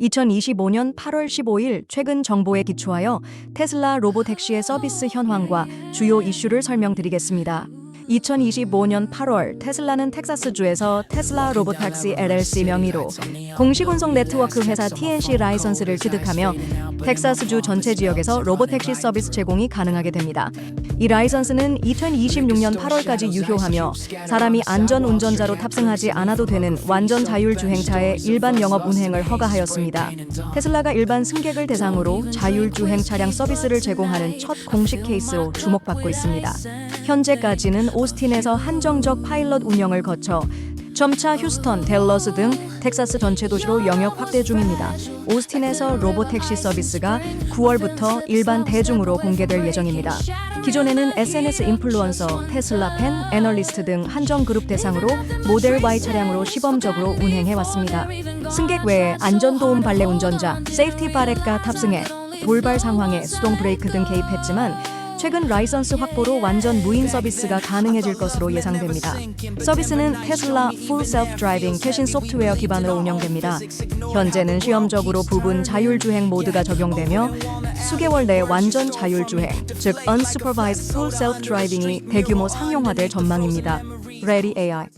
2025년 8월 15일 최근 정보에 기초하여 테슬라 로보택시의 서비스 현황과 주요 이슈를 설명드리겠습니다. 2025년 8월 테슬라는 텍사스주에서 테슬라 로보택시 LLC 명의로 공식 운송 네트워크 회사 TNC 라이선스를 취득하며 텍사스주 전체 지역에서 로보택시 서비스 제공이 가능하게 됩니다. 이 라이선스는 2026년 8월까지 유효하며 사람이 안전 운전자로 탑승하지 않아도 되는 완전 자율 주행차의 일반 영업 운행을 허가하였습니다. 테슬라가 일반 승객을 대상으로 자율 주행 차량 서비스를 제공하는 첫 공식 케이스로 주목받고 있습니다. 현재까지는 오스틴에서 한정적 파일럿 운영을 거쳐 점차 휴스턴, 델러스 등 텍사스 전체 도시로 영역 확대 중입니다. 오스틴에서 로보택시 서비스가 9월부터 일반 대중으로 공개될 예정입니다. 기존에는 SNS 인플루언서, 테슬라 팬, 애널리스트 등 한정 그룹 대상으로 모델 Y 차량으로 시범적으로 운행해 왔습니다. 승객 외에 안전도움 발레 운전자, 세이프티 바렛과 탑승해 돌발 상황에 수동 브레이크 등 개입했지만 최근 라이선스 확보로 완전 무인 서비스가 가능해질 것으로 예상됩니다. 서비스는 테슬라 Full Self Driving 최신 소프트웨어 기반으로 운영됩니다. 현재는 시험적으로 부분 자율주행 모드가 적용되며 수개월 내 완전 자율주행, 즉 Unsupervised Full Self Driving이 대규모 상용화될 전망입니다. Ready AI